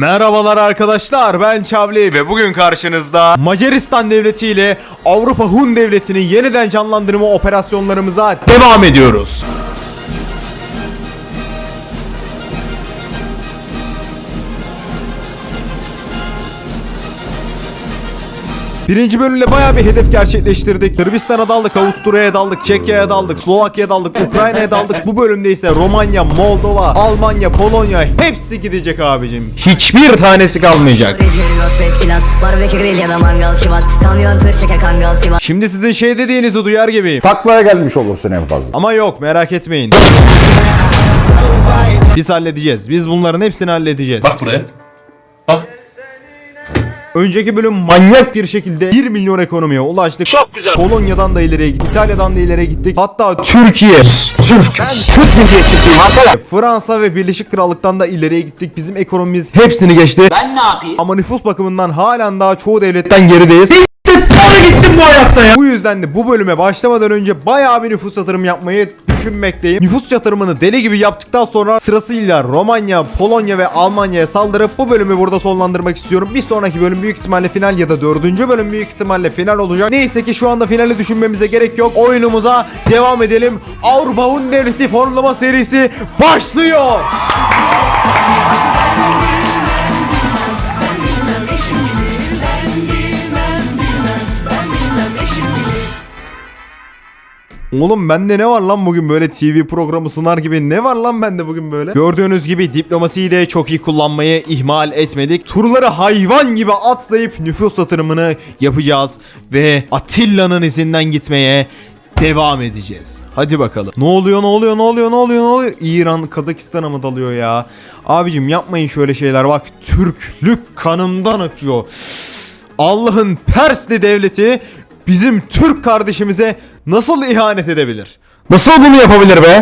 Merhabalar arkadaşlar ben Çavli ve bugün karşınızda Macaristan Devleti ile Avrupa Hun Devleti'nin yeniden canlandırma operasyonlarımıza devam ediyoruz. Birinci bölümle bayağı bir hedef gerçekleştirdik. Sırbistan'a daldık, Avusturya'ya daldık, Çekya'ya daldık, Slovakya'ya daldık, Ukrayna'ya daldık. Bu bölümde ise Romanya, Moldova, Almanya, Polonya hepsi gidecek abicim. Hiçbir tanesi kalmayacak. Şimdi sizin şey dediğinizi duyar gibiyim. Taklaya gelmiş olursun en fazla. Ama yok merak etmeyin. Biz halledeceğiz. Biz bunların hepsini halledeceğiz. Bak buraya. Önceki bölüm manyak bir şekilde 1 milyon ekonomiye ulaştık. Çok güzel. Polonya'dan da ileriye gittik. İtalya'dan da ileriye gittik. Hatta Türkiye. Türk. Ben Türk milliyetçisiyim arkadaşlar. Fransa ve Birleşik Krallık'tan da ileriye gittik. Bizim ekonomimiz hepsini geçti. Ben ne yapayım? Ama nüfus bakımından halen daha çoğu devletten gerideyiz. gitsin bu hayatta ya. Bu yüzden de bu bölüme başlamadan önce bayağı bir nüfus yatırım yapmayı düşünmekteyim. Nüfus yatırımını deli gibi yaptıktan sonra sırasıyla Romanya, Polonya ve Almanya'ya saldırıp bu bölümü burada sonlandırmak istiyorum. Bir sonraki bölüm büyük ihtimalle final ya da dördüncü bölüm büyük ihtimalle final olacak. Neyse ki şu anda finali düşünmemize gerek yok. Oyunumuza devam edelim. Avrupa Hun Devleti formlama serisi başlıyor. Oğlum bende ne var lan bugün böyle TV programı sunar gibi ne var lan bende bugün böyle? Gördüğünüz gibi diplomasiyi de çok iyi kullanmayı ihmal etmedik. Turları hayvan gibi atlayıp nüfus yatırımını yapacağız ve Atilla'nın izinden gitmeye devam edeceğiz. Hadi bakalım. Ne oluyor ne oluyor ne oluyor ne oluyor ne oluyor? İran Kazakistan'a mı dalıyor ya? Abicim yapmayın şöyle şeyler bak Türklük kanımdan akıyor. Allah'ın Persli devleti bizim Türk kardeşimize nasıl ihanet edebilir? Nasıl bunu yapabilir be?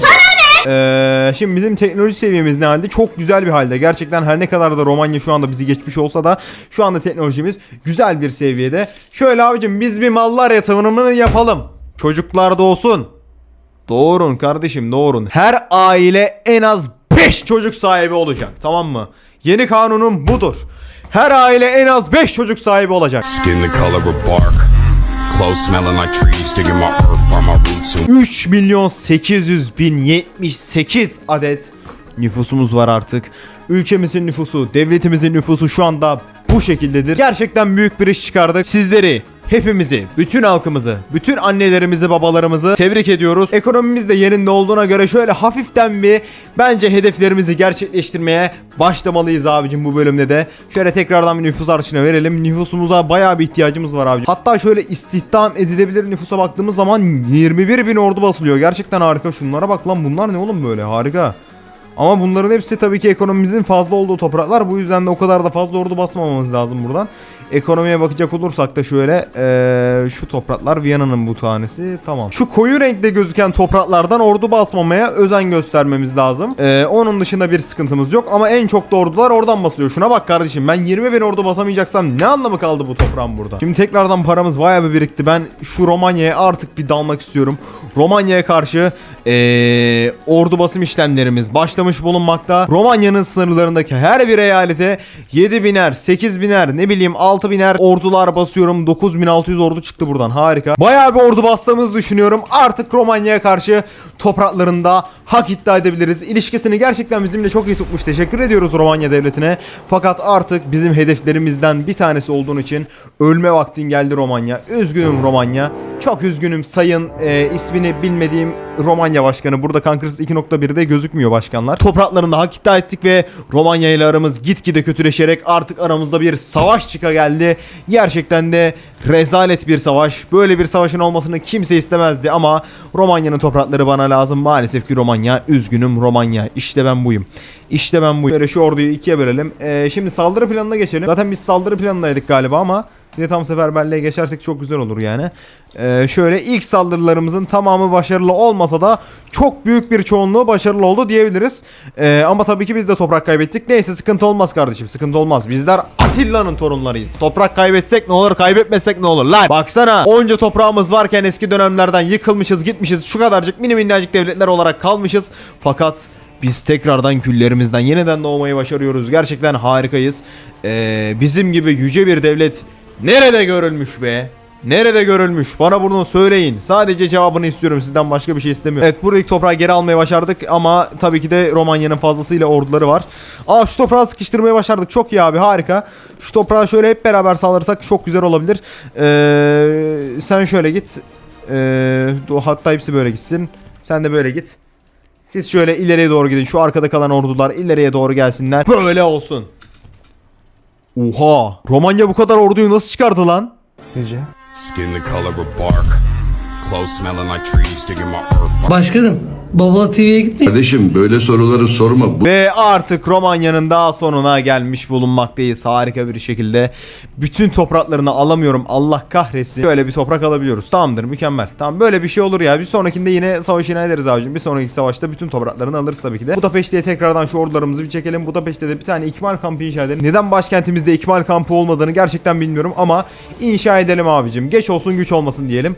Ee, şimdi bizim teknoloji seviyemiz ne halde? Çok güzel bir halde. Gerçekten her ne kadar da Romanya şu anda bizi geçmiş olsa da şu anda teknolojimiz güzel bir seviyede. Şöyle abicim biz bir mallar yatırımını yapalım. Çocuklar doğsun. Doğurun kardeşim doğurun. Her aile en az 5 çocuk sahibi olacak tamam mı? Yeni kanunum budur. Her aile en az 5 çocuk sahibi olacak. Skin the color of bark. 3 milyon 800 bin 78 adet nüfusumuz var artık. Ülkemizin nüfusu, devletimizin nüfusu şu anda bu şekildedir. Gerçekten büyük bir iş çıkardık. Sizleri Hepimizi, bütün halkımızı, bütün annelerimizi, babalarımızı tebrik ediyoruz. Ekonomimiz de yerinde olduğuna göre şöyle hafiften bir bence hedeflerimizi gerçekleştirmeye başlamalıyız abicim bu bölümde de. Şöyle tekrardan bir nüfus artışına verelim. Nüfusumuza bayağı bir ihtiyacımız var abicim. Hatta şöyle istihdam edilebilir nüfusa baktığımız zaman 21 bin ordu basılıyor. Gerçekten harika. Şunlara bak lan bunlar ne oğlum böyle harika. Ama bunların hepsi tabii ki ekonomimizin fazla olduğu topraklar. Bu yüzden de o kadar da fazla ordu basmamamız lazım buradan. Ekonomiye bakacak olursak da şöyle eee, şu topraklar Viyana'nın bu tanesi tamam. Şu koyu renkte gözüken topraklardan ordu basmamaya özen göstermemiz lazım. Eee, onun dışında bir sıkıntımız yok ama en çok da ordular oradan basılıyor. Şuna bak kardeşim ben 20 bin ordu basamayacaksam ne anlamı kaldı bu toprağın burada? Şimdi tekrardan paramız bayağı bir birikti. Ben şu Romanya'ya artık bir dalmak istiyorum. Romanya'ya karşı eee, ordu basım işlemlerimiz başlamış bulunmakta. Romanya'nın sınırlarındaki her bir eyalete 7 biner, 8 biner, ne bileyim 6 biner ordular basıyorum. 9600 ordu çıktı buradan. Harika. Bayağı bir ordu bastığımızı düşünüyorum. Artık Romanya'ya karşı topraklarında hak iddia edebiliriz. İlişkisini gerçekten bizimle çok iyi tutmuş. Teşekkür ediyoruz Romanya devletine. Fakat artık bizim hedeflerimizden bir tanesi olduğun için ölme vaktin geldi Romanya. Üzgünüm Romanya. Çok üzgünüm sayın e, ismini bilmediğim Romanya başkanı. Burada Kankırız 2.1'de gözükmüyor başkanlar. Topraklarında hak iddia ettik ve Romanya ile aramız gitgide kötüleşerek artık aramızda bir savaş çıka geldi. Gerçekten de rezalet bir savaş. Böyle bir savaşın olmasını kimse istemezdi ama Romanya'nın toprakları bana lazım. Maalesef ki Romanya. Üzgünüm Romanya. İşte ben buyum. İşte ben buyum. Böyle şu orduyu ikiye bölelim. E, şimdi saldırı planına geçelim. Zaten biz saldırı planındaydık galiba ama bir de tam seferberliğe geçersek çok güzel olur yani. Ee, şöyle ilk saldırılarımızın tamamı başarılı olmasa da çok büyük bir çoğunluğu başarılı oldu diyebiliriz. Ee, ama tabii ki biz de toprak kaybettik. Neyse sıkıntı olmaz kardeşim sıkıntı olmaz. Bizler Atilla'nın torunlarıyız. Toprak kaybetsek ne olur kaybetmesek ne olur lan. Baksana onca toprağımız varken eski dönemlerden yıkılmışız gitmişiz. Şu kadarcık mini minnacık devletler olarak kalmışız. Fakat Biz tekrardan küllerimizden yeniden doğmayı başarıyoruz. Gerçekten harikayız. Ee, bizim gibi yüce bir devlet nerede görülmüş be? Nerede görülmüş? Bana bunu söyleyin. Sadece cevabını istiyorum. Sizden başka bir şey istemiyorum. Evet buradaki toprağı geri almaya başardık ama tabii ki de Romanya'nın fazlasıyla orduları var. Aa şu toprağı sıkıştırmaya başardık. Çok iyi abi harika. Şu toprağı şöyle hep beraber sağlarsak çok güzel olabilir. Ee, sen şöyle git. Ee, hatta hepsi böyle gitsin. Sen de böyle git. Siz şöyle ileriye doğru gidin. Şu arkada kalan ordular ileriye doğru gelsinler. Böyle olsun. Oha! Romanya bu kadar orduyu nasıl çıkardı lan? Sizce? Başkanım, Baba TV'ye gitmeyin. Kardeşim böyle soruları sorma. Bu Ve artık Romanya'nın daha sonuna gelmiş bulunmaktayız harika bir şekilde. Bütün topraklarını alamıyorum Allah kahretsin. Böyle bir toprak alabiliyoruz. Tamamdır mükemmel. Tamam böyle bir şey olur ya. Bir sonrakinde yine savaş ilan ederiz abicim. Bir sonraki savaşta bütün topraklarını alırız tabii ki de. Budapeşte'ye tekrardan şu ordularımızı bir çekelim. Budapeşte'de de bir tane ikmal kampı inşa edelim. Neden başkentimizde ikmal kampı olmadığını gerçekten bilmiyorum ama inşa edelim abicim. Geç olsun güç olmasın diyelim.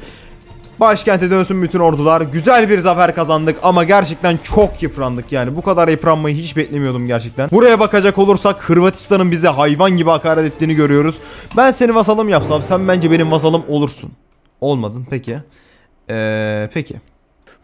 Başkente dönsün bütün ordular. Güzel bir zafer kazandık ama gerçekten çok yıprandık yani. Bu kadar yıpranmayı hiç beklemiyordum gerçekten. Buraya bakacak olursak Hırvatistan'ın bize hayvan gibi hakaret ettiğini görüyoruz. Ben seni vasalım yapsam sen bence benim vasalım olursun. Olmadın peki. Ee, peki.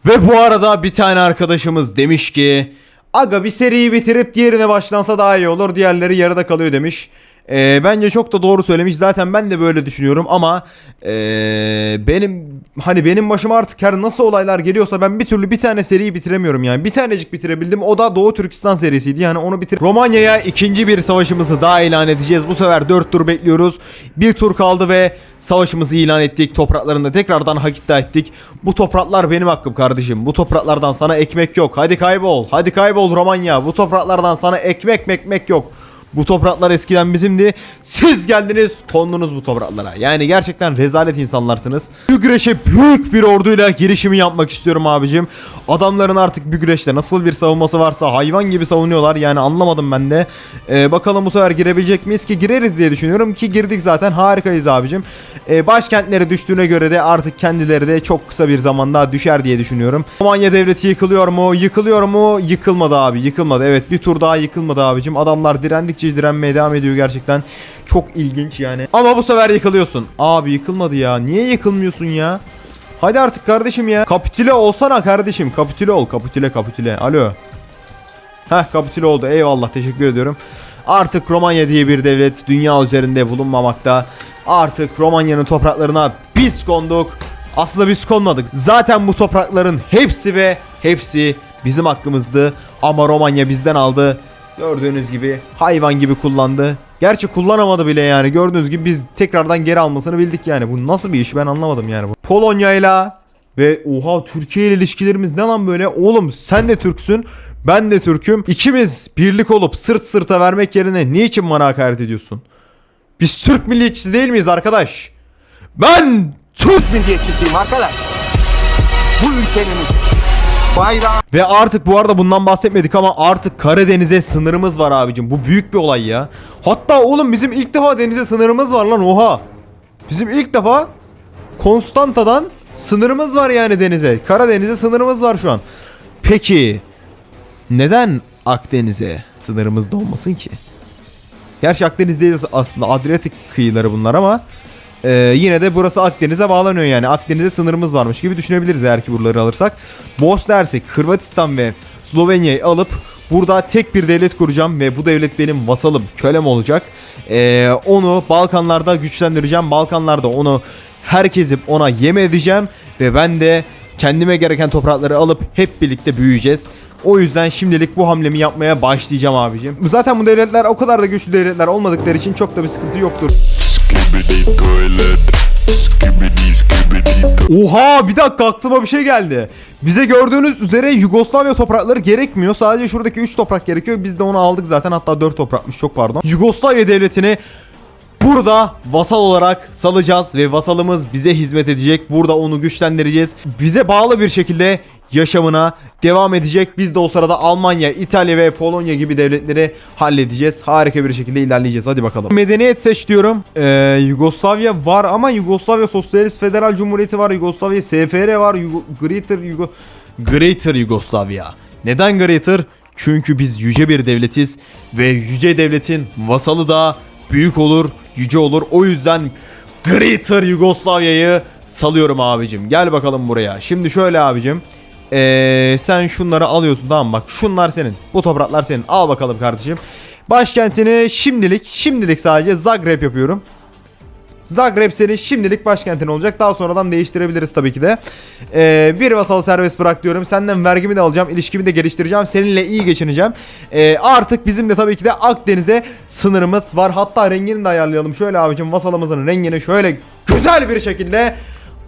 Ve bu arada bir tane arkadaşımız demiş ki Aga bir seriyi bitirip diğerine başlansa daha iyi olur. Diğerleri yarıda kalıyor demiş. Ee, bence çok da doğru söylemiş. Zaten ben de böyle düşünüyorum ama ee, benim hani benim başıma artık her nasıl olaylar geliyorsa ben bir türlü bir tane seriyi bitiremiyorum yani. Bir tanecik bitirebildim. O da Doğu Türkistan serisiydi. Yani onu bitir. Romanya'ya ikinci bir savaşımızı daha ilan edeceğiz. Bu sefer 4 tur bekliyoruz. Bir tur kaldı ve savaşımızı ilan ettik. Topraklarında tekrardan hak iddia ettik. Bu topraklar benim hakkım kardeşim. Bu topraklardan sana ekmek yok. Hadi kaybol. Hadi kaybol Romanya. Bu topraklardan sana ekmek mekmek yok. Bu topraklar eskiden bizimdi. Siz geldiniz kondunuz bu topraklara. Yani gerçekten rezalet insanlarsınız. Bükreş'e büyük bir orduyla girişimi yapmak istiyorum abicim. Adamların artık Bükreş'te nasıl bir savunması varsa hayvan gibi savunuyorlar. Yani anlamadım ben de. Ee, bakalım bu sefer girebilecek miyiz ki gireriz diye düşünüyorum ki girdik zaten harikayız abicim. Ee, başkentleri düştüğüne göre de artık kendileri de çok kısa bir zamanda düşer diye düşünüyorum. Romanya devleti yıkılıyor mu? Yıkılıyor mu? Yıkılmadı abi. Yıkılmadı. Evet bir tur daha yıkılmadı abicim. Adamlar direndikçe direnmeye devam ediyor gerçekten. Çok ilginç yani. Ama bu sefer yıkılıyorsun. Abi yıkılmadı ya. Niye yıkılmıyorsun ya? Hadi artık kardeşim ya. Kapitüle olsana kardeşim. Kapitüle ol. Kapitüle kapitüle. Alo. Heh kapitüle oldu. Eyvallah teşekkür ediyorum. Artık Romanya diye bir devlet dünya üzerinde bulunmamakta. Artık Romanya'nın topraklarına biz konduk. Aslında biz konmadık. Zaten bu toprakların hepsi ve hepsi bizim hakkımızdı. Ama Romanya bizden aldı. Gördüğünüz gibi hayvan gibi kullandı. Gerçi kullanamadı bile yani. Gördüğünüz gibi biz tekrardan geri almasını bildik yani. Bu nasıl bir iş ben anlamadım yani. bu. Polonya'yla ve oha Türkiye ile ilişkilerimiz ne lan böyle? Oğlum sen de Türksün, ben de Türk'üm. İkimiz birlik olup sırt sırta vermek yerine niçin bana hakaret ediyorsun? Biz Türk milliyetçisi değil miyiz arkadaş? Ben Türk milliyetçisiyim arkadaş. Bu ülkenin bayrağı Ve artık bu arada bundan bahsetmedik ama artık Karadeniz'e sınırımız var abicim. Bu büyük bir olay ya. Hatta oğlum bizim ilk defa denize sınırımız var lan oha. Bizim ilk defa Konstanta'dan sınırımız var yani denize. Karadeniz'e sınırımız var şu an. Peki neden Akdeniz'e sınırımız da olmasın ki? Gerçi Akdeniz'deyiz aslında. Adriyatik kıyıları bunlar ama ee, yine de burası Akdeniz'e bağlanıyor yani. Akdeniz'e sınırımız varmış gibi düşünebiliriz eğer ki buraları alırsak. Bosna Hersek, Hırvatistan ve Slovenya'yı alıp burada tek bir devlet kuracağım ve bu devlet benim vasalım, kölem olacak. Ee, onu Balkanlarda güçlendireceğim. Balkanlarda onu herkesi ona yem edeceğim ve ben de kendime gereken toprakları alıp hep birlikte büyüyeceğiz. O yüzden şimdilik bu hamlemi yapmaya başlayacağım abicim. Zaten bu devletler o kadar da güçlü devletler olmadıkları için çok da bir sıkıntı yoktur. Oha bir dakika aklıma bir şey geldi. Bize gördüğünüz üzere Yugoslavya toprakları gerekmiyor. Sadece şuradaki 3 toprak gerekiyor. Biz de onu aldık zaten. Hatta 4 toprakmış çok pardon. Yugoslavya devletini burada vasal olarak salacağız ve vasalımız bize hizmet edecek. Burada onu güçlendireceğiz. Bize bağlı bir şekilde yaşamına devam edecek. Biz de o sırada Almanya, İtalya ve Polonya gibi devletleri halledeceğiz. Harika bir şekilde ilerleyeceğiz. Hadi bakalım. Medeniyet seç diyorum. Ee, Yugoslavya var ama Yugoslavya Sosyalist Federal Cumhuriyeti var. Yugoslavya SFR var. Yugo Greater Yugo Greater Yugoslavya. Neden Greater? Çünkü biz yüce bir devletiz ve yüce devletin vasalı da büyük olur, yüce olur. O yüzden Greater Yugoslavya'yı salıyorum abicim. Gel bakalım buraya. Şimdi şöyle abicim. Ee, sen şunları alıyorsun tamam bak şunlar senin. Bu topraklar senin. Al bakalım kardeşim. Başkentini şimdilik şimdilik sadece Zagreb yapıyorum. Zagreb senin şimdilik başkentin olacak. Daha sonradan değiştirebiliriz tabii ki de. Ee, bir vasal serbest bırak diyorum. Senden vergimi de alacağım. ilişkimi de geliştireceğim. Seninle iyi geçineceğim. Ee, artık bizim de tabii ki de Akdeniz'e sınırımız var. Hatta rengini de ayarlayalım. Şöyle abicim vasalımızın rengini şöyle güzel bir şekilde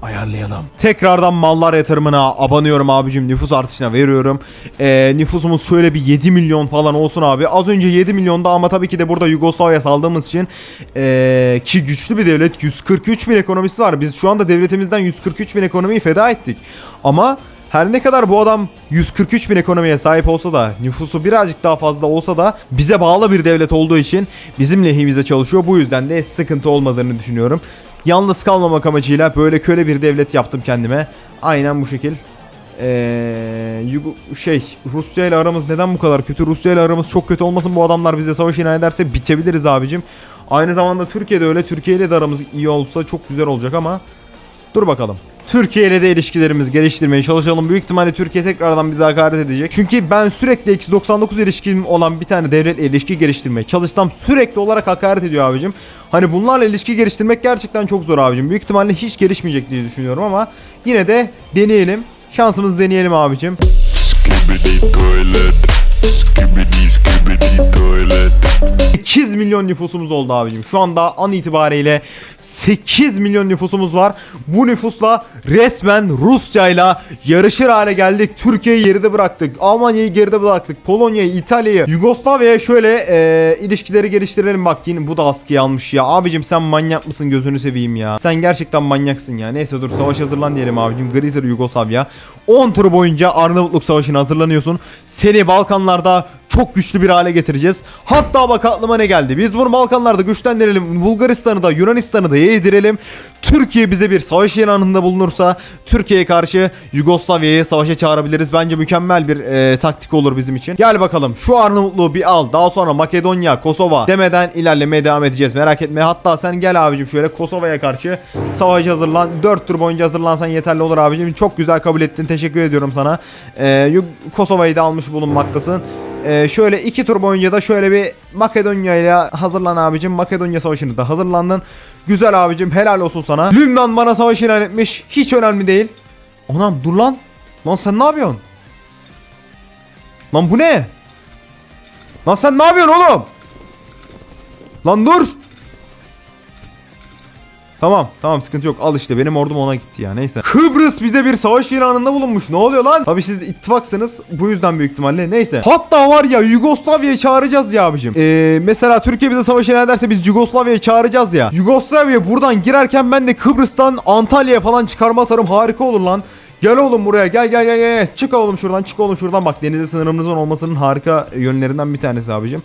ayarlayalım. Tekrardan mallar yatırımına abanıyorum abicim. Nüfus artışına veriyorum. Ee, nüfusumuz şöyle bir 7 milyon falan olsun abi. Az önce 7 milyonda ama tabii ki de burada Yugoslavya saldığımız için ee, ki güçlü bir devlet 143 bin ekonomisi var. Biz şu anda devletimizden 143 bin ekonomiyi feda ettik. Ama her ne kadar bu adam 143 bin ekonomiye sahip olsa da nüfusu birazcık daha fazla olsa da bize bağlı bir devlet olduğu için bizim lehimize çalışıyor. Bu yüzden de sıkıntı olmadığını düşünüyorum. Yalnız kalmamak amacıyla böyle köle bir devlet yaptım kendime. Aynen bu şekil. Ee, şey Rusya ile aramız neden bu kadar kötü? Rusya ile aramız çok kötü olmasın bu adamlar bize savaş ilan ederse bitebiliriz abicim. Aynı zamanda Türkiye'de öyle. Türkiye ile de aramız iyi olsa çok güzel olacak ama Dur bakalım. Türkiye ile de ilişkilerimizi geliştirmeye çalışalım. Büyük ihtimalle Türkiye tekrardan bize hakaret edecek. Çünkü ben sürekli eksi 99 ilişkim olan bir tane devletle ilişki geliştirmeye çalışsam sürekli olarak hakaret ediyor abicim. Hani bunlarla ilişki geliştirmek gerçekten çok zor abicim. Büyük ihtimalle hiç gelişmeyecek diye düşünüyorum ama yine de deneyelim. Şansımızı deneyelim abicim. Skibidi toilet. Skibidi skibidi toilet. 8 milyon nüfusumuz oldu abicim. Şu anda an itibariyle 8 milyon nüfusumuz var. Bu nüfusla resmen Rusya'yla yarışır hale geldik. Türkiye'yi geride bıraktık. Almanya'yı geride bıraktık. Polonya'yı, İtalya'yı, Yugoslavya'ya şöyle e, ilişkileri geliştirelim. Bak yine bu da askıya almış ya. Abicim sen manyak mısın gözünü seveyim ya. Sen gerçekten manyaksın ya. Neyse dur savaş hazırlan diyelim abicim. Greater Yugoslavya. 10 tur boyunca Arnavutluk Savaşı'na hazırlanıyorsun. Seni Balkanlarda çok güçlü bir hale getireceğiz. Hatta bak aklıma ne geldi. Biz bunu Balkanlarda güçlendirelim. Bulgaristan'ı da Yunanistan'ı da yedirelim. Türkiye bize bir savaş ilanında bulunursa Türkiye'ye karşı Yugoslavya'yı savaşa çağırabiliriz. Bence mükemmel bir e, taktik olur bizim için. Gel bakalım şu Arnavutluğu bir al. Daha sonra Makedonya, Kosova demeden ilerlemeye devam edeceğiz. Merak etme. Hatta sen gel abicim şöyle Kosova'ya karşı savaşa hazırlan. 4 tur boyunca hazırlansan yeterli olur abicim. Çok güzel kabul ettin. Teşekkür ediyorum sana. E, Kosova'yı da almış bulunmaktasın. Ee, şöyle iki tur boyunca da şöyle bir Makedonya ile hazırlan abicim. Makedonya savaşını da hazırlandın. Güzel abicim helal olsun sana. Lübnan bana savaş ilan etmiş. Hiç önemli değil. Anam dur lan. Lan sen ne yapıyorsun? Lan bu ne? Lan sen ne yapıyorsun oğlum? Lan dur. Tamam tamam sıkıntı yok al işte benim ordum ona gitti ya neyse. Kıbrıs bize bir savaş ilanında bulunmuş ne oluyor lan? Tabi siz ittifaksınız bu yüzden büyük ihtimalle neyse. Hatta var ya Yugoslavya'yı çağıracağız ya abicim. Ee, mesela Türkiye bize savaş ilan ederse biz Yugoslavya'yı çağıracağız ya. Yugoslavya buradan girerken ben de Kıbrıs'tan Antalya'ya falan çıkarma atarım harika olur lan. Gel oğlum buraya gel gel gel gel. Çık oğlum şuradan çık oğlum şuradan bak denize sınırımızın olmasının harika yönlerinden bir tanesi abicim.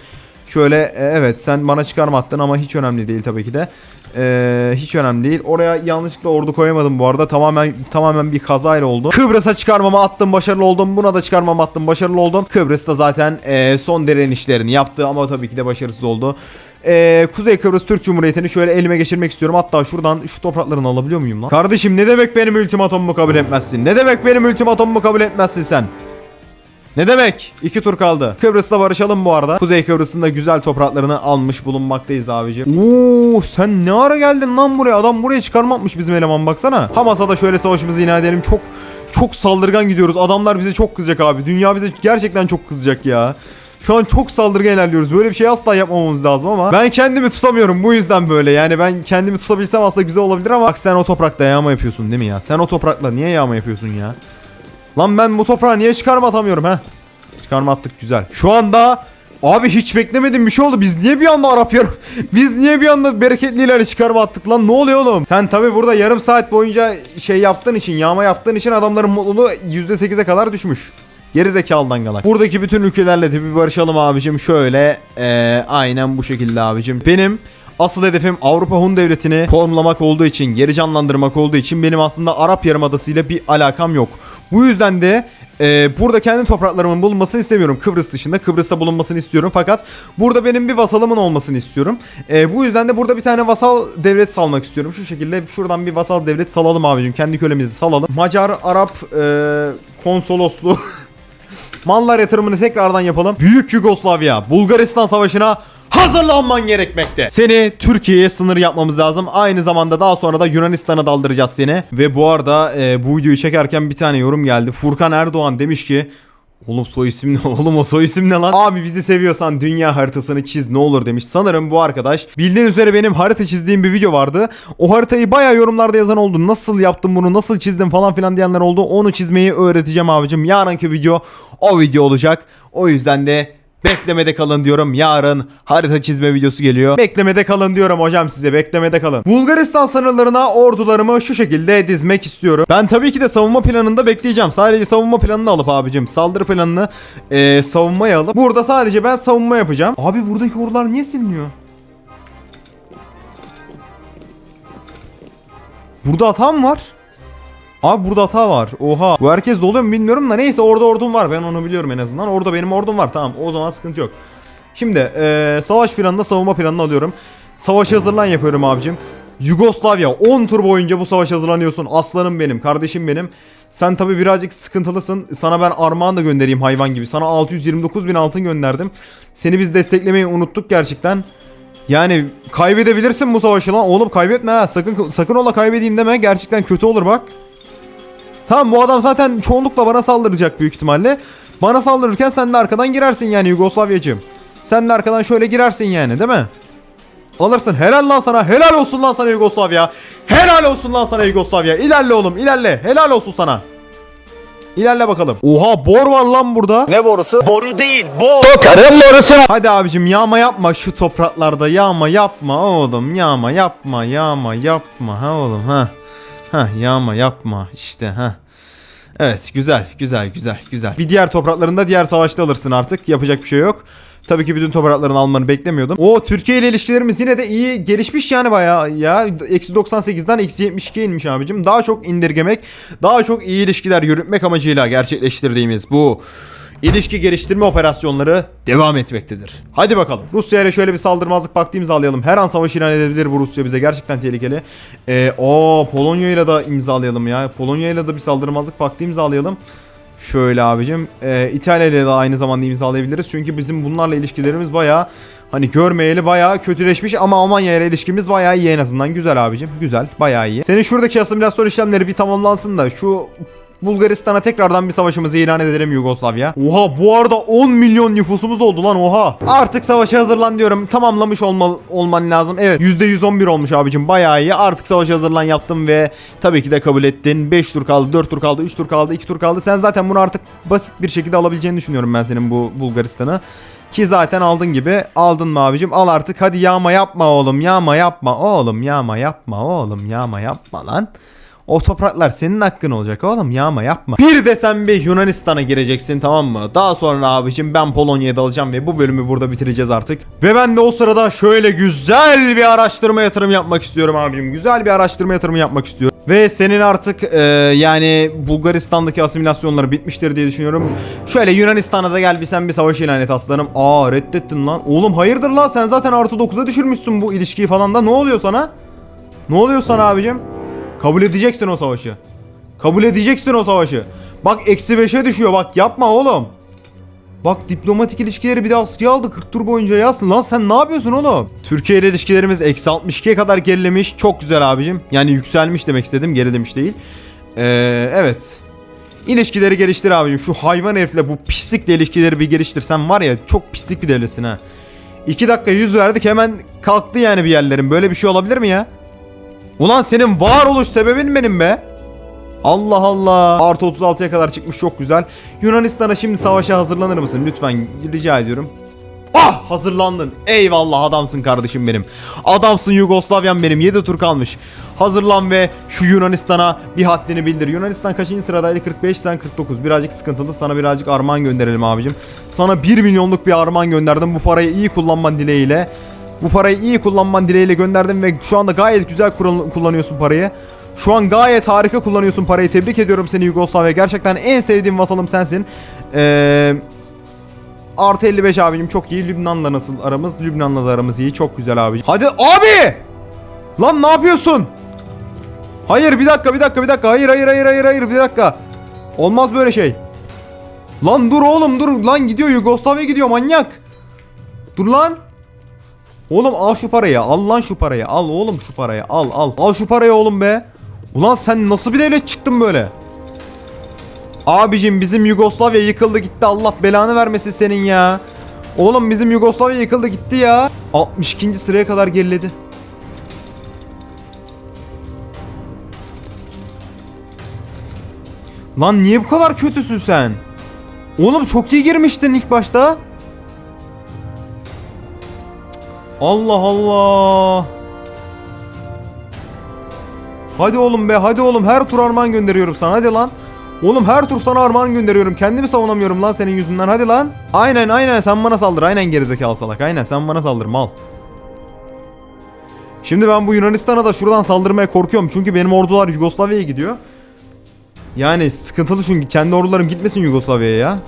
Şöyle e, evet sen bana çıkarma attın ama hiç önemli değil tabii ki de. Ee, hiç önemli değil. Oraya yanlışlıkla ordu koyamadım bu arada. Tamamen tamamen bir kazayla oldu. Kıbrıs'a çıkarmama attım başarılı oldum. Buna da çıkarmama attım başarılı oldum. Kıbrıs da zaten e, son direnişlerini yaptı ama tabii ki de başarısız oldu. Ee, Kuzey Kıbrıs Türk Cumhuriyeti'ni şöyle elime geçirmek istiyorum. Hatta şuradan şu topraklarını alabiliyor muyum lan? Kardeşim ne demek benim ultimatomumu kabul etmezsin? Ne demek benim ultimatomumu kabul etmezsin sen? Ne demek? İki tur kaldı. Kıbrıs'la barışalım bu arada. Kuzey Kıbrıs'ın da güzel topraklarını almış bulunmaktayız abicim. Oo sen ne ara geldin lan buraya? Adam buraya çıkarmakmış bizim eleman baksana. Hamas'a da şöyle savaşımızı ilan edelim. Çok çok saldırgan gidiyoruz. Adamlar bize çok kızacak abi. Dünya bize gerçekten çok kızacak ya. Şu an çok saldırgan ilerliyoruz. Böyle bir şey asla yapmamamız lazım ama ben kendimi tutamıyorum bu yüzden böyle. Yani ben kendimi tutabilsem aslında güzel olabilir ama bak sen o toprakta yağma yapıyorsun değil mi ya? Sen o toprakla niye yağma yapıyorsun ya? Lan ben bu toprağa niye çıkarma atamıyorum ha? Çıkarma attık güzel. Şu anda abi hiç beklemedim bir şey oldu. Biz niye bir anda Arap yarım? Biz niye bir anda bereketli ileri çıkarma attık lan? Ne oluyor oğlum? Sen tabi burada yarım saat boyunca şey yaptığın için, yağma yaptığın için adamların mutluluğu %8'e kadar düşmüş. Geri zekalı dangalak. Buradaki bütün ülkelerle de bir barışalım abicim. Şöyle eee, aynen bu şekilde abicim. Benim Asıl hedefim Avrupa Hun Devleti'ni formlamak olduğu için, geri canlandırmak olduğu için benim aslında Arap Yarımadası ile bir alakam yok. Bu yüzden de Ee, burada kendi topraklarımın bulunmasını istemiyorum. Kıbrıs dışında. Kıbrıs'ta bulunmasını istiyorum. Fakat burada benim bir vasalımın olmasını istiyorum. Ee, bu yüzden de burada bir tane vasal devlet salmak istiyorum. Şu şekilde şuradan bir vasal devlet salalım abicim. Kendi kölemizi salalım. Macar, Arap, e, konsolosluğu. Mallar yatırımını tekrardan yapalım. Büyük Yugoslavya, Bulgaristan Savaşı'na hazırlanman gerekmekte. Seni Türkiye'ye sınır yapmamız lazım. Aynı zamanda daha sonra da Yunanistan'a daldıracağız seni. Ve bu arada e, bu videoyu çekerken bir tane yorum geldi. Furkan Erdoğan demiş ki Oğlum soy isim ne? Oğlum o soy isim ne lan? Abi bizi seviyorsan dünya haritasını çiz ne olur demiş. Sanırım bu arkadaş. Bildiğiniz üzere benim harita çizdiğim bir video vardı. O haritayı bayağı yorumlarda yazan oldu. Nasıl yaptım bunu? Nasıl çizdim falan filan diyenler oldu. Onu çizmeyi öğreteceğim abicim. Yarınki video o video olacak. O yüzden de Beklemede kalın diyorum. Yarın harita çizme videosu geliyor. Beklemede kalın diyorum hocam size. Beklemede kalın. Bulgaristan sınırlarına ordularımı şu şekilde dizmek istiyorum. Ben tabii ki de savunma planında bekleyeceğim. Sadece savunma planını alıp abicim. Saldırı planını eee savunmaya alıp. Burada sadece ben savunma yapacağım. Abi buradaki ordular niye siliniyor? Burada hata mı var? Abi burada hata var. Oha. Bu herkes doluyor mu bilmiyorum da neyse orada ordum var. Ben onu biliyorum en azından. Orada benim ordum var. Tamam o zaman sıkıntı yok. Şimdi eee, savaş planında savunma planını alıyorum. Savaş hazırlan yapıyorum abicim. Yugoslavya 10 tur boyunca bu savaş hazırlanıyorsun. Aslanım benim, kardeşim benim. Sen tabi birazcık sıkıntılısın. Sana ben armağan da göndereyim hayvan gibi. Sana 629 bin altın gönderdim. Seni biz desteklemeyi unuttuk gerçekten. Yani kaybedebilirsin bu savaşı lan. Oğlum kaybetme ha. Sakın sakın ola kaybedeyim deme. Gerçekten kötü olur bak. Tamam bu adam zaten çoğunlukla bana saldıracak büyük ihtimalle. Bana saldırırken sen de arkadan girersin yani Yugoslavyacığım. Sen de arkadan şöyle girersin yani değil mi? Alırsın. Helal lan sana. Helal olsun lan sana Yugoslavya. Helal olsun lan sana Yugoslavya. İlerle oğlum ilerle. Helal olsun sana. İlerle bakalım. Oha bor var lan burada. Ne borusu? Hadi abicim yağma yapma şu topraklarda yağma yapma oğlum yağma yapma yağma yapma ha oğlum ha. Ha yağma yapma işte ha. Evet güzel güzel güzel güzel. Bir diğer topraklarında diğer savaşta alırsın artık yapacak bir şey yok. Tabii ki bütün topraklarını almanı beklemiyordum. O Türkiye ile ilişkilerimiz yine de iyi gelişmiş yani bayağı ya. Eksi 98'den eksi 72'ye inmiş abicim. Daha çok indirgemek, daha çok iyi ilişkiler yürütmek amacıyla gerçekleştirdiğimiz bu ilişki geliştirme operasyonları devam etmektedir. Hadi bakalım. Rusya ile şöyle bir saldırmazlık paktı imzalayalım. Her an savaş ilan edebilir bu Rusya bize. Gerçekten tehlikeli. Ee, o Polonya ile de imzalayalım ya. Polonya ile de bir saldırmazlık paktı imzalayalım. Şöyle abicim. Ee, İtalya ile de aynı zamanda imzalayabiliriz. Çünkü bizim bunlarla ilişkilerimiz bayağı hani görmeyeli bayağı kötüleşmiş ama Almanya ile ilişkimiz bayağı iyi en azından. Güzel abicim. Güzel. Bayağı iyi. Senin şuradaki asimilasyon işlemleri bir tamamlansın da şu Bulgaristan'a tekrardan bir savaşımızı ilan edelim Yugoslavya. Oha bu arada 10 milyon nüfusumuz oldu lan oha. Artık savaşa hazırlan diyorum. Tamamlamış olma, olman lazım. Evet %111 olmuş abicim bayağı iyi. Artık savaşa hazırlan yaptım ve tabii ki de kabul ettin. 5 tur kaldı, 4 tur kaldı, 3 tur kaldı, 2 tur kaldı. Sen zaten bunu artık basit bir şekilde alabileceğini düşünüyorum ben senin bu Bulgaristan'ı. Ki zaten aldın gibi. Aldın mı abicim? Al artık. Hadi yağma yapma oğlum. Yağma yapma oğlum. Yağma yapma oğlum. Yağma yapma lan. O topraklar senin hakkın olacak oğlum yağma yapma. Bir de sen bir Yunanistan'a gireceksin tamam mı? Daha sonra abicim ben Polonya'ya dalacağım ve bu bölümü burada bitireceğiz artık. Ve ben de o sırada şöyle güzel bir araştırma yatırım yapmak istiyorum abicim. Güzel bir araştırma yatırımı yapmak istiyorum. Ve senin artık e, yani Bulgaristan'daki asimilasyonları bitmiştir diye düşünüyorum. Şöyle Yunanistan'a da gel bir sen bir savaş ilan et aslanım. Aa reddettin lan. Oğlum hayırdır lan sen zaten artı 9'a düşürmüşsün bu ilişkiyi falan da. Ne oluyor sana? Ne oluyor sana abicim? Kabul edeceksin o savaşı. Kabul edeceksin o savaşı. Bak eksi 5'e düşüyor bak yapma oğlum. Bak diplomatik ilişkileri bir de askıya aldı 40 tur boyunca yazsın. Lan sen ne yapıyorsun oğlum? Türkiye ile ilişkilerimiz eksi 62'ye kadar gerilemiş. Çok güzel abicim. Yani yükselmiş demek istedim. Geri demiş değil. Ee, evet. İlişkileri geliştir abicim. Şu hayvan herifle bu pislikle ilişkileri bir geliştirsen var ya çok pislik bir devletsin ha. 2 dakika yüz verdik hemen kalktı yani bir yerlerin. Böyle bir şey olabilir mi ya? Ulan senin varoluş sebebin benim be. Allah Allah. Artı 36'ya kadar çıkmış çok güzel. Yunanistan'a şimdi savaşa hazırlanır mısın? Lütfen rica ediyorum. Ah hazırlandın. Eyvallah adamsın kardeşim benim. Adamsın Yugoslavyan benim. 7 tur kalmış. Hazırlan ve şu Yunanistan'a bir haddini bildir. Yunanistan kaçıncı sıradaydı? 45 sen 49. Birazcık sıkıntılı. Sana birazcık armağan gönderelim abicim. Sana 1 milyonluk bir armağan gönderdim. Bu parayı iyi kullanman dileğiyle. Bu parayı iyi kullanman dileğiyle gönderdim ve şu anda gayet güzel kullanıyorsun parayı. Şu an gayet harika kullanıyorsun parayı. Tebrik ediyorum seni Yugoslavya. Gerçekten en sevdiğim vasalım sensin. Eee... Artı 55 abicim çok iyi. Lübnan'la nasıl aramız? Lübnan'la da aramız iyi. Çok güzel abi. Hadi abi! Lan ne yapıyorsun? Hayır bir dakika bir dakika bir dakika. Hayır hayır hayır hayır hayır bir dakika. Olmaz böyle şey. Lan dur oğlum dur. Lan gidiyor Yugoslavya gidiyor manyak. Dur lan. Oğlum al şu parayı. Al lan şu parayı. Al oğlum şu parayı. Al al. Al şu parayı oğlum be. Ulan sen nasıl bir devlet çıktın böyle? Abicim bizim Yugoslavya yıkıldı gitti. Allah belanı vermesin senin ya. Oğlum bizim Yugoslavya yıkıldı gitti ya. 62. sıraya kadar geriledi. Lan niye bu kadar kötüsün sen? Oğlum çok iyi girmiştin ilk başta. Allah Allah. Hadi oğlum be hadi oğlum her tur armağan gönderiyorum sana hadi lan. Oğlum her tur sana armağan gönderiyorum. Kendimi savunamıyorum lan senin yüzünden hadi lan. Aynen aynen sen bana saldır. Aynen gerizekalı salak. Aynen sen bana saldır mal. Şimdi ben bu Yunanistan'a da şuradan saldırmaya korkuyorum. Çünkü benim ordular Yugoslavya'ya gidiyor. Yani sıkıntılı çünkü kendi ordularım gitmesin Yugoslavya'ya ya.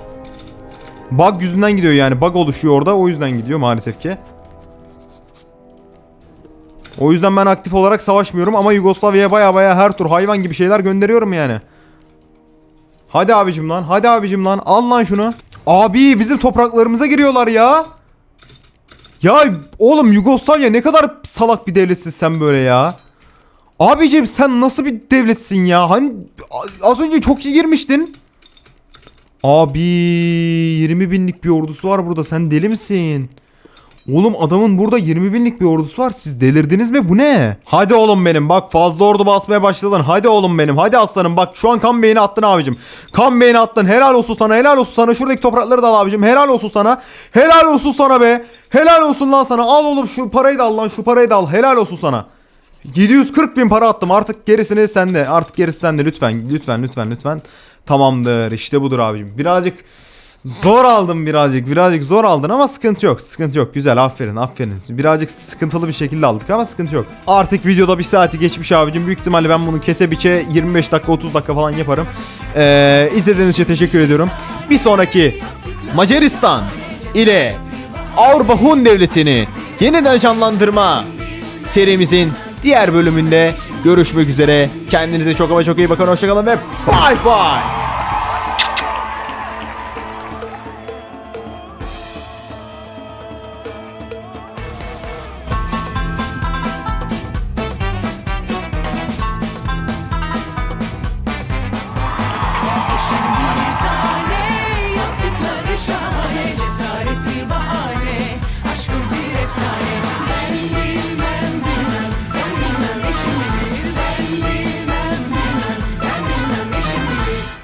Bug yüzünden gidiyor yani. Bug oluşuyor orada. O yüzden gidiyor maalesef ki. O yüzden ben aktif olarak savaşmıyorum ama Yugoslavya'ya baya baya her tur hayvan gibi şeyler gönderiyorum yani. Hadi abicim lan. Hadi abicim lan. Al lan şunu. Abi bizim topraklarımıza giriyorlar ya. Ya oğlum Yugoslavya ne kadar salak bir devletsin sen böyle ya. Abicim sen nasıl bir devletsin ya? Hani az önce çok iyi girmiştin. Abi 20 binlik bir ordusu var burada. Sen deli misin? Oğlum adamın burada 20 binlik bir ordusu var. Siz delirdiniz mi? Bu ne? Hadi oğlum benim. Bak fazla ordu basmaya başladın. Hadi oğlum benim. Hadi aslanım. Bak şu an kan beyni attın abicim. Kan beyni attın. Helal olsun sana. Helal olsun sana. Şuradaki toprakları da al abicim. Helal olsun sana. Helal olsun sana be. Helal olsun lan sana. Al oğlum şu parayı da al lan. Şu parayı da al. Helal olsun sana. 740 bin para attım. Artık gerisini sende. Artık gerisi sende. Lütfen. Lütfen. Lütfen. Lütfen. Tamamdır. İşte budur abicim. Birazcık zor aldım birazcık. Birazcık zor aldın ama sıkıntı yok. Sıkıntı yok. Güzel. Aferin. Aferin. Birazcık sıkıntılı bir şekilde aldık ama sıkıntı yok. Artık videoda bir saati geçmiş abicim. Büyük ihtimalle ben bunu kese biçe 25 dakika 30 dakika falan yaparım. Ee, izlediğiniz için teşekkür ediyorum. Bir sonraki Macaristan ile Avrupa Hun Devleti'ni yeniden canlandırma serimizin diğer bölümünde görüşmek üzere. Kendinize çok ama çok iyi bakın. Hoşçakalın ve bye bye.